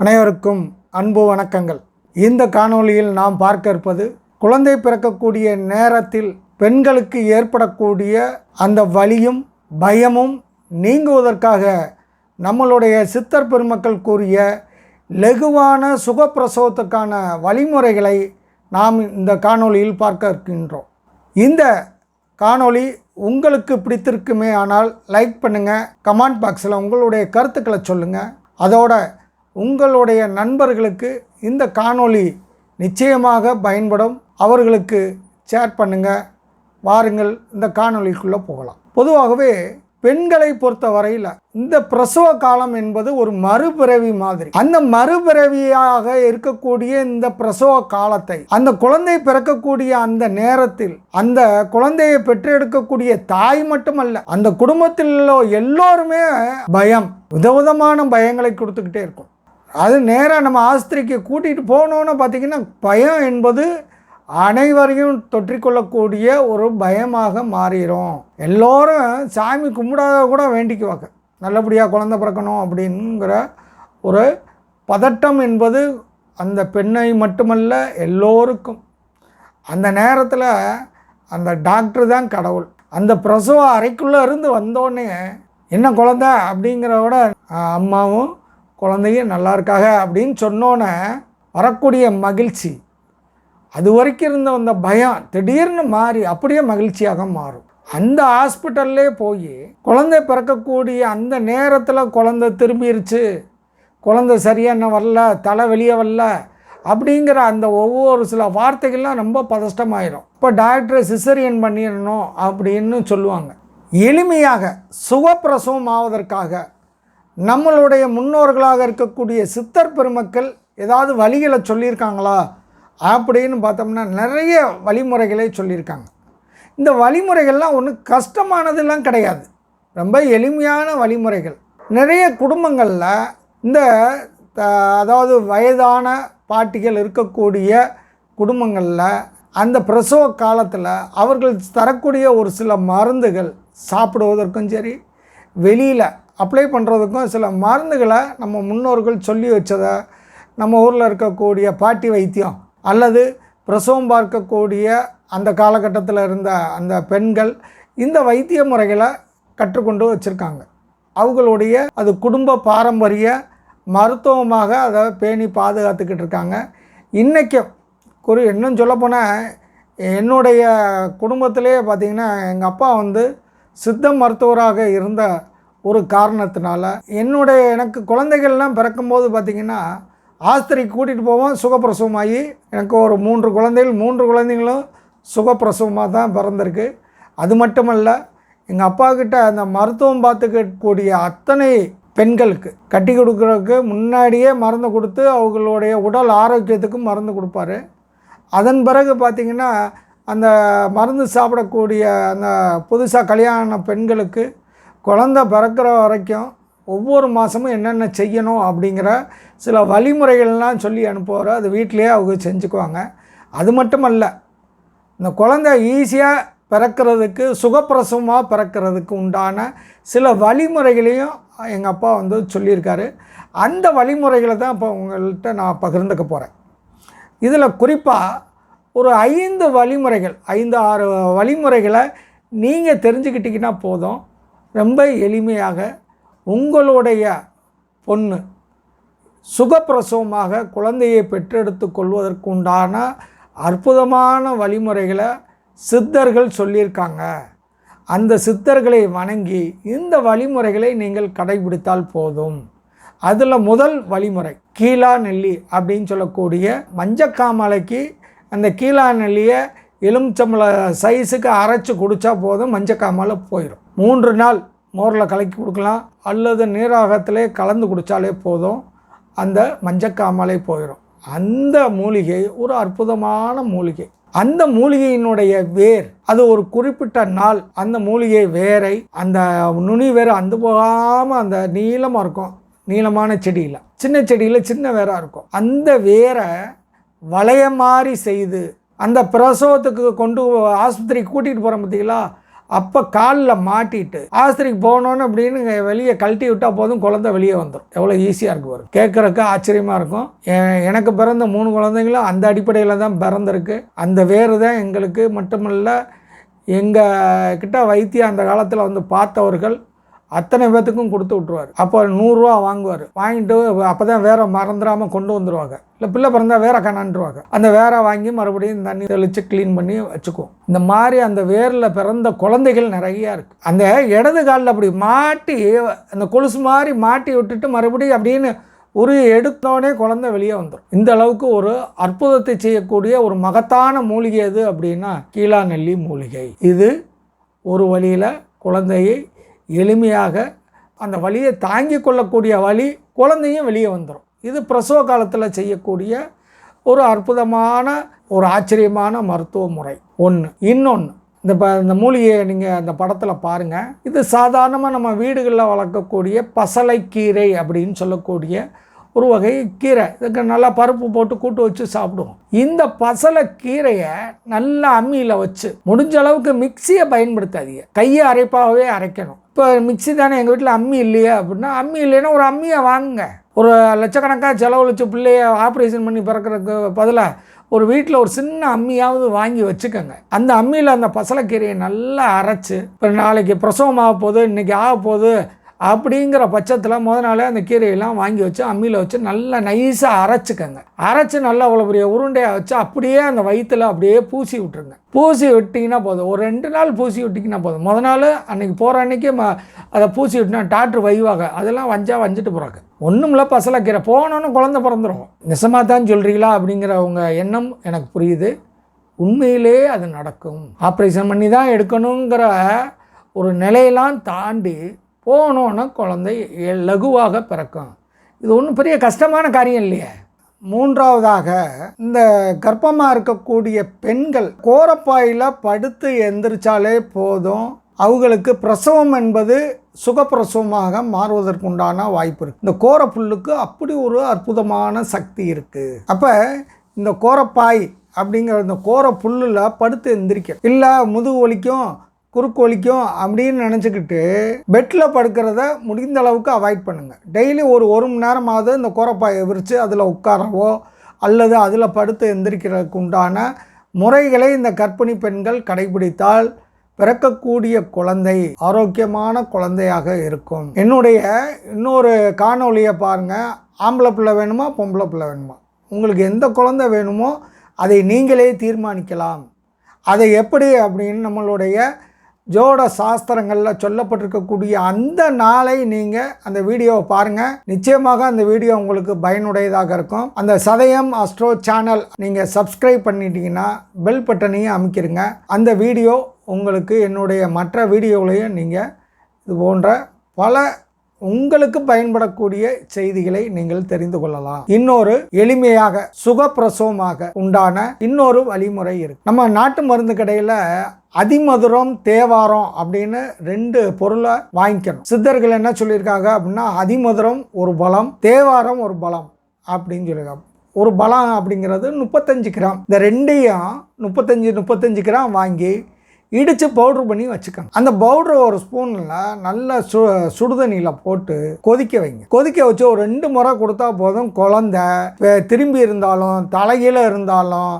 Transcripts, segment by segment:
அனைவருக்கும் அன்பு வணக்கங்கள். இந்த காணொளியில் நாம் பார்க்க இருப்பது குழந்தை பிறக்கக்கூடிய நேரத்தில் பெண்களுக்கு ஏற்படக்கூடிய அந்த வலியும் பயமும் நீங்குவதற்காக நம்மளுடைய சித்தர் பெருமக்கள் கூறிய லகுவான சுகப்பிரசவத்துக்கான வழிமுறைகளை நாம் இந்த காணொளியில் பார்க்க இருக்கின்றோம். இந்த காணொளி உங்களுக்கு பிடித்திருக்குமே ஆனால் லைக் பண்ணுங்கள் கமெண்ட் பாக்ஸில் உங்களுடைய கருத்துக்களை சொல்லுங்கள் அதோட உங்களுடைய நண்பர்களுக்கு இந்த காணொளி நிச்சயமாக பயன்படும். அவர்களுக்கு ஷேர் பண்ணுங்கள் வாருங்கள் இந்த காணொளிக்குள்ளே போகலாம். பொதுவாகவே பெண்களை பொறுத்த வரையில் இந்த பிரசவ காலம் என்பது ஒரு மறுபிறவி மாதிரி. அந்த மறுபிறவியாக இருக்கக்கூடிய இந்த பிரசவ காலத்தை அந்த குழந்தை பிறக்கக்கூடிய அந்த நேரத்தில் அந்த குழந்தையை பெற்றெடுக்கக்கூடிய தாய் மட்டுமல்ல அந்த குடும்பத்தில் உள்ள எல்லோருமே பயம் விதவிதமான பயங்களை கொடுத்துக்கிட்டே இருக்கும். அது நேராக நம்ம ஆஸ்திரிக்கு கூட்டிகிட்டு போனோன்னு பார்த்தீங்கன்னா பயம் என்பது அனைவரையும் தொற்றிக்கொள்ளக்கூடிய ஒரு பயமாக மாறிடும் எல்லோரும் சாமி கும்பிடாத கூட வேண்டிக்குவாங்க. நல்லபடியாக குழந்தை பிறக்கணும் அப்படிங்கிற ஒரு பதட்டம் என்பது அந்த பெண்ணை மட்டுமல்ல எல்லோருக்கும். அந்த நேரத்தில் அந்த டாக்டர் தான் கடவுள். அந்த பிரசவ அறைக்குள்ளே இருந்து வந்தோடனே என்ன குழந்த? அப்படிங்கிறத விட அம்மாவும் குழந்தையும் நல்லா இருக்காக அப்படின்னு சொன்னோன்னே வரக்கூடிய மகிழ்ச்சி. அது வரைக்கும் இருந்த அந்த பயம் திடீர்னு மாறி அப்படியே மகிழ்ச்சியாக மாறும். அந்த ஹாஸ்பிட்டல்லே போய் குழந்தை பிறக்கக்கூடிய அந்த நேரத்தில் குழந்தை திரும்பிருச்சு. குழந்தை சரியாக என்ன வரல தலை வெளியே வரல அப்படிங்கிற அந்த ஒவ்வொரு சில வார்த்தைகள்லாம் ரொம்ப பதஷ்டமாயிரும். இப்போ டாக்டரை சிசரியன் பண்ணிடணும் அப்படின்னு சொல்லுவாங்க. எளிமையாக சுகப்பிரசவம் ஆவதற்காக நம்மளுடைய முன்னோர்களாக இருக்கக்கூடிய சித்தர் பெருமக்கள் ஏதாவது வழிகளை சொல்லியிருக்காங்களா அப்படின்னு பார்த்தோம்னா நிறைய வழிமுறைகளை சொல்லியிருக்காங்க. இந்த வழிமுறைகள்லாம் ஒன்றும் கஷ்டமானதெல்லாம் கிடையாது. ரொம்ப எளிமையான வழிமுறைகள். நிறைய குடும்பங்களில் இந்த அதாவது வயதான பாட்டிகள் இருக்கக்கூடிய குடும்பங்களில் அந்த பிரசவ காலத்தில் அவர்கள் தரக்கூடிய ஒரு சில மருந்துகள் சாப்பிடுவதற்கும் சரி வெளியில் அப்ளை பண்ணுறதுக்கும் சில மருந்துகளை நம்ம முன்னோர்கள் சொல்லி வச்சதை நம்ம ஊரில் இருக்கக்கூடிய பாட்டி வைத்தியம் அல்லது பிரசவம் பார்க்கக்கூடிய அந்த காலகட்டத்தில் இருந்த அந்த பெண்கள் இந்த வைத்திய முறைகளை கற்றுக்கொண்டு வச்சுருக்காங்க. அவங்களுடைய அது குடும்ப பாரம்பரிய மருத்துவமாக அதை பேணி பாதுகாத்துக்கிட்டு இருக்காங்க. இன்றைக்கும் குறி இன்னும் சொல்லப்போனால் என்னுடைய குடும்பத்திலே பார்த்திங்கன்னா எங்கள் அப்பா வந்து சித்த மருத்துவராக இருந்த ஒரு காரணத்தினால என்னுடைய எனக்கு குழந்தைகள்லாம் பிறக்கும்போது பார்த்திங்கன்னா ஆஸ்திரிக்கு கூட்டிகிட்டு போவோம் சுகப்பிரசவமாகி எனக்கு ஒரு மூன்று குழந்தைகள் மூன்று குழந்தைங்களும் சுகப்பிரசவமாக தான் பிறந்திருக்கு. அது மட்டுமல்ல எங்கள் அப்பா கிட்ட அந்த மருத்துவம் பார்த்துக்கக்கூடிய அத்தனை பெண்களுக்கு கட்டி கொடுக்குறதுக்கு முன்னாடியே மருந்து கொடுத்து அவங்களுடைய உடல் ஆரோக்கியத்துக்கும் மருந்து கொடுப்பாரு. அதன் பிறகு பார்த்திங்கன்னா அந்த மருந்து சாப்பிடக்கூடிய அந்த புதுசாக கல்யாண பெண்களுக்கு குழந்த பிறக்கிற வரைக்கும் ஒவ்வொரு மாதமும் என்னென்ன செய்யணும் அப்படிங்கிற சில வழிமுறைகள்லாம் சொல்லி அனுப்புவார். அது வீட்டிலேயே அவங்க செஞ்சுக்குவாங்க. அது மட்டுமல்ல இந்த குழந்தை ஈஸியாக பிறக்கிறதுக்கு சுகப்பிரசவமாக பிறக்கிறதுக்கு உண்டான சில வழிமுறைகளையும் எங்கள் அப்பா வந்து சொல்லியிருக்காரு. அந்த வழிமுறைகளை தான் இப்போ உங்கள்கிட்ட நான் பகிர்ந்துக்க போகிறேன் இதில் குறிப்பாக ஒரு ஐந்து வழிமுறைகள் ஐந்து ஆறு வழிமுறைகளை நீங்கள் தெரிஞ்சுக்கிட்டிங்கன்னா போதும். ரொம்ப எளிமையாக உங்களுடைய பொண்ணு சுகப்பிரசவமாக குழந்தையை பெற்றெடுத்து கொள்வதற்குண்டான அற்புதமான வழிமுறைகளை சித்தர்கள் சொல்லியிருக்காங்க. அந்த சித்தர்களை வணங்கி இந்த வழிமுறைகளை நீங்கள் கடைபிடித்தால் போதும். அதில் முதல் வழிமுறை கீழா நெல்லி அப்படின்னு சொல்லக்கூடிய மஞ்சக்காமலைக்கு அந்த கீழா நெல்லியை எலுமிச்சம்பள சைஸுக்கு அரைச்சி குடித்தா போதும் மஞ்சக்காமலை போயிடும் மூன்று நாள் மோரில் கலக்கி கொடுக்கலாம். அல்லது நீராகத்திலே கலந்து குடித்தாலே போதும். அந்த மஞ்சக்காமலை போயிடும் அந்த மூலிகை ஒரு அற்புதமான மூலிகை. அந்த மூலிகையினுடைய வேர் அது ஒரு குறிப்பிட்ட நாள் அந்த மூலிகை வேரை அந்த நுனி வேர் அந்த போகாமல் அந்த நீளமாக இருக்கும். நீளமான செடியில். சின்ன செடியில் சின்ன வேராக இருக்கும். அந்த வேரை வளைய மாதிரி செய்து அந்த பிரசவத்துக்கு கொண்டு ஆஸ்பத்திரிக்கு கூட்டிகிட்டு போகிறோம் பார்த்தீங்களா அப்போ காலில் மாட்டிட்டு ஆஸ்திரிக்கு போகணுன்னு அப்படின்னு வெளியே கழட்டி விட்டால் போதும் குழந்தை வெளியே வந்துடும் எவ்வளோ ஈஸியாக இருக்கு வரும் கேட்குறக்கு ஆச்சரியமாக இருக்கும். எனக்கு பிறந்த மூணு குழந்தைங்களும் அந்த அடிப்படையில் தான் பிறந்திருக்கு. அந்த வேறு தான் எங்களுக்கு மட்டுமல்ல எங்கள் கிட்ட வைத்தியம் அந்த காலத்தில் வந்து பார்த்தவர்கள் அத்தனை பேத்துக்கும் கொடுத்து விட்ருவார் அப்போ நூறுரூவா வாங்குவார். வாங்கிட்டு அப்போ தான் வேற மறந்துடாமல் கொண்டு வந்துடுவாங்க இல்லை பிள்ளை பிறந்தா வேற கண்ணான்றுவாங்க. அந்த வேற வாங்கி மறுபடியும் தண்ணி தெளித்து க்ளீன் பண்ணி வச்சுக்குவோம். இந்த மாதிரி அந்த வேரில் பிறந்த குழந்தைகள் நிறையா இருக்குது அந்த இடது காலில் அப்படி மாட்டி அந்த கொலுசு மாதிரி மாட்டி விட்டுட்டு மறுபடியும் அப்படின்னு ஒரு எடுத்தோடனே குழந்தை வெளியே வந்துடும் இந்த அளவுக்கு ஒரு அற்புதத்தை செய்யக்கூடிய ஒரு மகத்தான மூலிகை எது அப்படின்னா கீழாநெல்லி மூலிகை. இது ஒரு வழியில் குழந்தையை எளிமையாக அந்த வலியை தாங்கி கொள்ளக்கூடிய வழி குழந்தையும் வெளியே வந்துடும் இது பிரசவ காலத்தில் செய்யக்கூடிய ஒரு அற்புதமான ஒரு ஆச்சரியமான மருத்துவ முறை. ஒன்று இன்னொன்று இந்த ப இந்த மூலிகையை நீங்கள் அந்த படத்தில் பாருங்கள் இது சாதாரணமாக நம்ம வீடுகளில் வளர்க்கக்கூடிய பசலைக்கீரை அப்படின்னு சொல்லக்கூடிய ஒரு வகை கீரை. இதுக்கு நல்லா பருப்பு போட்டு கூட்டு வச்சு சாப்பிடுவோம். இந்த பசலை கீரையை நல்லா அம்மியில் வச்சு முடிஞ்ச அளவுக்கு மிக்சியை பயன்படுத்தாதீங்க. கையை அரைப்பாகவே அரைக்கணும். இப்போ மிக்ஸி தானே எங்கள் வீட்டில் அம்மி இல்லையா அப்படின்னா அம்மி இல்லைன்னா ஒரு அம்மியை வாங்குங்க. ஒரு லட்சக்கணக்காக செலவழிச்ச பிள்ளைய ஆப்ரேஷன் பண்ணி பிறக்கிறதுக்கு பதிலாக ஒரு வீட்டில் ஒரு சின்ன அம்மியாவது வாங்கி வச்சுக்கோங்க. அந்த அம்மியில் அந்த பசலைக்கீரையை நல்லா அரைச்சி இப்போ நாளைக்கு பிரசவம் ஆக போகுது இன்றைக்கி ஆக போகுது அப்படிங்கிற பட்சத்தில் முத நாளே அந்த கீரையெல்லாம் வாங்கி வச்சு அம்மியில் வச்சு நல்லா நைஸாக அரைச்சிக்கங்க. அரைச்சி நல்லா அவ்வளோ பெரிய உருண்டையாக வச்சு அப்படியே அந்த வயிற்றில் அப்படியே பூசி விட்ருங்க பூசி விட்டிங்கன்னா போதும். ஒரு ரெண்டு நாள் பூசி விட்டிங்கன்னா போதும். முத நாள் அன்றைக்கி போகிற அன்றைக்கி ம அதை பூசி விட்டினா டாக்டர் வைவாங்க அதெல்லாம் வஞ்சா வஞ்சிட்டு போகிறாங்க ஒன்றும்ல கீரை போனோன்னு குழந்த பிறந்துடும் நிசமாக தான் சொல்கிறீங்களா அப்படிங்கிற உங்கள் எண்ணம் எனக்கு புரியுது. உண்மையிலே அது நடக்கும். ஆப்ரேஷன் பண்ணி தான் எடுக்கணுங்கிற ஒரு நிலையெல்லாம் தாண்டி போனோன்னா குழந்தை லகுவாக பிறக்கும். இது ஒன்றும் பெரிய கஷ்டமான காரியம் இல்லையே. மூன்றாவதாக இந்த கர்ப்பமாக இருக்கக்கூடிய பெண்கள் கோரப்பாயில் படுத்து எந்திரிச்சாலே போதும். அவங்களுக்கு பிரசவம் என்பது சுகப்பிரசவமாக மாறுவதற்குண்டான வாய்ப்பு இருக்குது இந்த கோரப்புல்லுக்கு அப்படி ஒரு அற்புதமான சக்தி இருக்குது அப்போ இந்த கோரப்பாய் அப்படிங்கிற இந்த கோர புல்லில் படுத்து எந்திரிக்க இல்லை முதுகு வலிக்கும் குறுக்கோலிக்கும் அப்படின்னு நினச்சிக்கிட்டு பெட்டில் படுக்கிறத முடிந்த அளவுக்கு அவாய்ட் பண்ணுங்கள் டெய்லி ஒரு ஒரு மணி நேரமாவது இந்த கோரப்பாயை விரித்து அதில் உட்காரவோ அல்லது அதில் படுத்து எந்திரிக்கிறதுக்கு உண்டான முறைகளை இந்த கர்ப்பிணி பெண்கள் கடைபிடித்தால் பிறக்கக்கூடிய குழந்தை ஆரோக்கியமான குழந்தையாக இருக்கும். என்னுடைய இன்னொரு காணொளியை பாருங்கள் ஆம்பளை பிள்ளை வேணுமா பொம்பளை பிள்ளை வேணுமா? உங்களுக்கு எந்த குழந்தை வேணுமோ அதை நீங்களே தீர்மானிக்கலாம். அதை எப்படி அப்படின்னு நம்மளுடைய ஜோட சாஸ்திரங்களில் சொல்லப்பட்டிருக்கக்கூடிய அந்த நாளை நீங்கள் அந்த வீடியோவை பாருங்கள் நிச்சயமாக அந்த வீடியோ உங்களுக்கு பயனுடையதாக இருக்கும். அந்த சதயம் அஸ்ட்ரோ சேனல் நீங்கள் சப்ஸ்கிரைப் பண்ணிட்டீங்கன்னா பெல் பட்டனையும் அமைக்கிருங்க. அந்த வீடியோ உங்களுக்கு என்னுடைய மற்ற வீடியோகளையும் நீங்கள் இது போன்ற பல உங்களுக்கு பயன்படக்கூடிய செய்திகளை நீங்கள் தெரிந்து கொள்ளலாம். இன்னொரு எளிமையாக சுகப்பிரசவமாக உண்டான இன்னொரு வழிமுறை இருக்கு. நம்ம நாட்டு மருந்து கடையில் அதிமதுரம் தேவாரம் அப்படின்னு ரெண்டு பொருளை வாங்கிக்கணும். சித்தர்கள் என்ன சொல்லியிருக்காங்க அப்படின்னா அதிமதுரம் ஒரு பலம் தேவாரம் ஒரு பலம் அப்படின்னு சொல்லியிருக்காங்க. ஒரு பலம் அப்படிங்கிறது முப்பத்தஞ்சு கிராம். இந்த ரெண்டையும் முப்பத்தஞ்சு முப்பத்தஞ்சு கிராம் வாங்கி இடித்து பவுட்ரு பண்ணி வச்சுக்கணும். அந்த பவுட்ரு ஒரு ஸ்பூனில் நல்லா சு சுடுதண்ணியில் போட்டு கொதிக்க வைங்க. கொதிக்க வச்சு ஒரு ரெண்டு முறை கொடுத்தா போதும். குழந்த திரும்பி இருந்தாலும் தலையில் இருந்தாலும்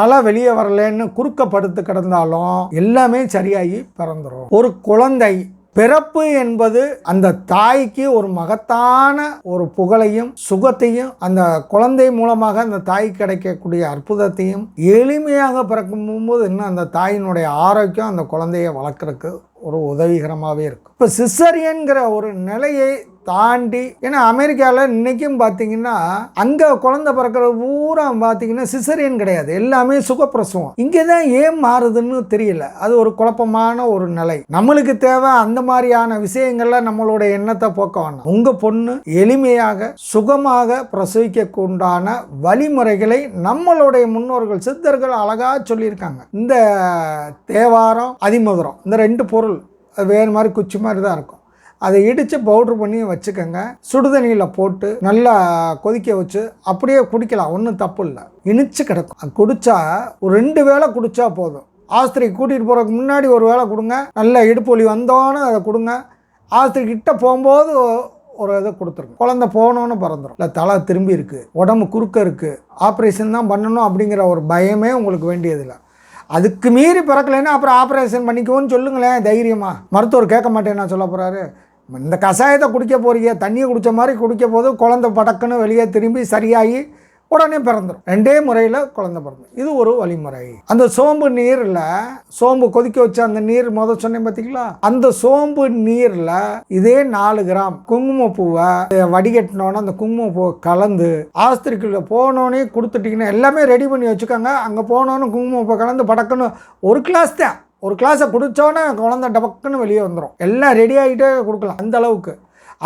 தலை வெளியே வரலன்னு குறுக்க படுத்து கிடந்தாலும் எல்லாமே சரியாகி பிறந்துடும் ஒரு குழந்தை பிறப்பு என்பது அந்த தாய்க்கு ஒரு மகத்தான ஒரு புகழையும் சுகத்தையும் அந்த குழந்தை மூலமாக அந்த தாய்க்கு கிடைக்கக்கூடிய அற்புதத்தையும் எளிமையாக பிறக்கும் போது இன்னும் அந்த தாயினுடைய ஆரோக்கியம் அந்த குழந்தையை வளர்க்குறதுக்கு ஒரு உதவிகரமாகவே இருக்கும். இப்போ சிசரியன்கிற ஒரு நிலையை தாண்டி ஏன்னா அமெரிக்காவில் இன்றைக்கும் பார்த்தீங்கன்னா அங்கே குழந்தை பிறக்கிற பூரா பார்த்தீங்கன்னா சிசரியன் கிடையாது. எல்லாமே சுகப்பிரசவம். இங்கே தான் ஏன் மாறுதுன்னு தெரியல. அது ஒரு குழப்பமான ஒரு நிலை. நம்மளுக்கு தேவை அந்த மாதிரியான விஷயங்கள்ல நம்மளோட எண்ணத்தை போக்க வேணும். உங்கள் பொண்ணு எளிமையாக சுகமாக பிரசவிக்க உண்டான வழிமுறைகளை நம்மளுடைய முன்னோர்கள் சித்தர்கள் அழகாக சொல்லியிருக்காங்க. இந்த தேவாரம் அதிமதுரம் இந்த ரெண்டு பொருள் அது வேறு மாதிரி குச்சி மாதிரி தான் இருக்கும். அதை இடித்து பவுட்ரு பண்ணி வச்சுக்கோங்க. சுடுதண்ணியில் போட்டு நல்லா கொதிக்க வச்சு அப்படியே குடிக்கலாம். ஒன்றும் தப்பு இல்லை. இனிச்சு கிடக்கும். அது குடித்தா ஒரு ரெண்டு வேளை குடித்தா போதும். ஆஸ்திரி கூட்டிகிட்டு போகிறதுக்கு முன்னாடி ஒரு வேளை கொடுங்க. நல்ல இடுப்பு வலி வந்தோன்னு அதை கொடுங்க. ஆஸ்திரி கிட்ட போகும்போது ஒரு இதை கொடுத்துருங்க. குழந்தை போனோன்னு பிறந்துடும் இல்லை தலை திரும்பி இருக்குது உடம்பு குறுக்க இருக்குது ஆப்ரேஷன் தான் பண்ணணும் அப்படிங்கிற ஒரு பயமே உங்களுக்கு வேண்டியதில்லை. அதுக்கு மீறி பிறக்கலைன்னா அப்புறம் ஆப்ரேஷன் பண்ணிக்குவோன்னு சொல்லுங்களேன் தைரியமாக மருத்துவர் கேட்க மாட்டேன் நான் சொல்ல போகிறாரு இந்த கஷாயத்தை குடிக்க போகிறீங்க தண்ணியை குடித்த மாதிரி குடிக்க போது குழந்தை படக்குன்னு வெளியே திரும்பி சரியாகி உடனே பிறந்துடும் ரெண்டே முறையில் குழந்தை பிறந்தோம் இது ஒரு வழிமுறை. அந்த சோம்பு நீரில் சோம்பு கொதிக்க வச்ச அந்த நீர் முத சொன்னேன் பார்த்தீங்களா அந்த சோம்பு நீரில் இதே நாலு கிராம் குங்குமப்பூவை வடிகட்டினோன்னு அந்த குங்குமப்பூவை கலந்து ஆஸ்திரிக்குள்ள போனோன்னே கொடுத்துட்டிங்கன்னா எல்லாமே ரெடி பண்ணி வச்சுக்கோங்க. அங்கே போனோன்னு குங்குமப்பூவை கலந்து படக்குன்னு ஒரு கிளாஸ் தான். ஒரு கிளாஸை குடித்தோன்னே குழந்த டபக்குன்னு வெளியே வந்துடும் எல்லாம் ரெடி ஆகிட்டே கொடுக்கலாம். அந்த அளவுக்கு.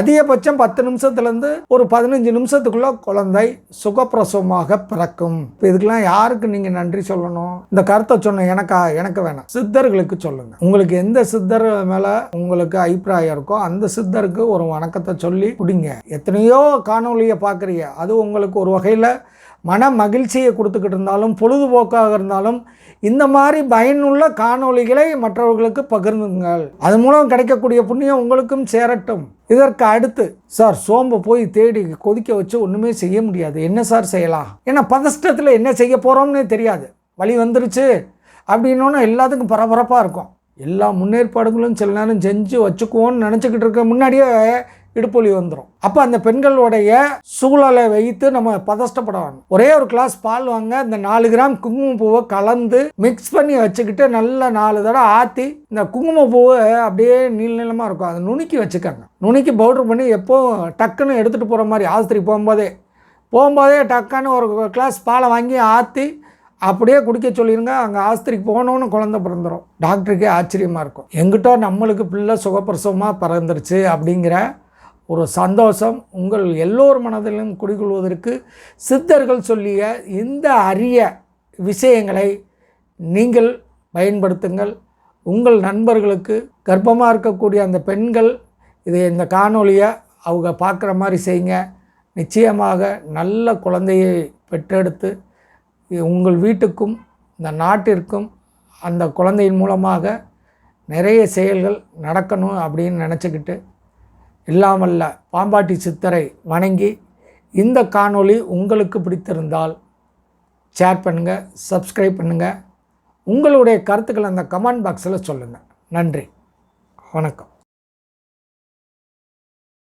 அதிகபட்சம் பத்து நிமிஷத்துலேருந்து ஒரு பதினஞ்சு நிமிஷத்துக்குள்ளே குழந்தை சுகப்பிரசவமாக பிறக்கும். இப்போ இதுக்கெல்லாம் யாருக்கு நீங்கள் நன்றி சொல்லணும்? இந்த கருத்தை சொன்ன எனக்கா எனக்கு வேணாம். சித்தர்களுக்கு சொல்லுங்கள் உங்களுக்கு எந்த சித்தர் மேலே உங்களுக்கு அபிப்பிராயம் இருக்கோ அந்த சித்தருக்கு ஒரு வணக்கத்தை சொல்லி குடிங்க. எத்தனையோ காணொலியை பார்க்குறீங்க. அது உங்களுக்கு ஒரு வகையில் மன மகிழ்ச்சியை கொடுத்துக்கிட்டு இருந்தாலும் பொழுதுபோக்காக இருந்தாலும் இந்த மாதிரி பயனுள்ள காணொளிகளை மற்றவர்களுக்கு பகிர்ந்துங்கள். அது மூலம் கிடைக்கக்கூடிய புண்ணியம் உங்களுக்கும் சேரட்டும். இதற்கு அடுத்து சார் சோம்பை போய் தேடி கொதிக்க வச்சு ஒன்றுமே செய்ய முடியாது. என்ன சார் செய்யலாம்? ஏன்னா பதஷ்டத்தில் என்ன செய்ய போகிறோம்னே தெரியாது. வழி வந்துருச்சு அப்படின்னோன்னா எல்லாத்துக்கும் பரபரப்பாக இருக்கும். எல்லா முன்னேற்பாடுகளும் சில நேரம் செஞ்சு வச்சுக்குவோன்னு நினச்சிக்கிட்டு இருக்க முன்னாடியே இடுப்பொலி வந்துடும் அப்போ அந்த பெண்களுடைய சூழலை வைத்து நம்ம பதஷ்டப்பட வேணும் ஒரே ஒரு கிளாஸ் பால் வாங்க இந்த நாலு கிராம் குங்குமப்பூவை கலந்து மிக்ஸ் பண்ணி வச்சுக்கிட்டு நல்ல நாலு தடவை ஆற்றி இந்த குங்குமப்பூவை அப்படியே நீள் நீளமாக இருக்கும். அதை நுணுக்கி வச்சுக்கோங்க. நுணுக்கி பவுட்ரு பண்ணி எப்போ டக்குன்னு எடுத்துகிட்டு போகிற மாதிரி ஆஸ்திரி போகும்போதே போகும்போதே டக்குன்னு ஒரு கிளாஸ் பாலை வாங்கி ஆற்றி அப்படியே குடிக்க சொல்லிடுங்க அங்கே ஆஸ்திரிக்கு போகணுன்னு குழந்த பிறந்துடும் டாக்டருக்கே ஆச்சரியமாக இருக்கும். எங்கிட்ட நம்மளுக்கு பிள்ளை சுகப்பிரசவமாக பிறந்துருச்சு அப்படிங்கிற ஒரு சந்தோஷம் உங்கள் எல்லோர் மனதிலும் குடிகொள்வதற்கு சித்தர்கள் சொல்லிய இந்த அரிய விஷயங்களை நீங்கள் பயன்படுத்துங்கள். உங்கள் நண்பர்களுக்கு கர்ப்பமாக இருக்கக்கூடிய அந்த பெண்கள் இதை இந்த காணொலியை அவங்க பார்க்குற மாதிரி செய்யுங்க. நிச்சயமாக நல்ல குழந்தையை பெற்றெடுத்து உங்கள் வீட்டுக்கும் இந்த நாட்டிற்கும் அந்த குழந்தையின் மூலமாக நிறைய செயல்கள் நடக்கணும் அப்படின்னு நினச்சிக்கிட்டு இல்லாமல்ல. பாம்பாட்டி சித்தரை வணங்கி இந்த காணொளி உங்களுக்கு பிடித்திருந்தால் ஷேர் பண்ணுங்கள் சப்ஸ்கிரைப் பண்ணுங்கள் உங்களுடைய கருத்துக்களை அந்த கமெண்ட் பாக்ஸில் சொல்லுங்கள் நன்றி. வணக்கம்.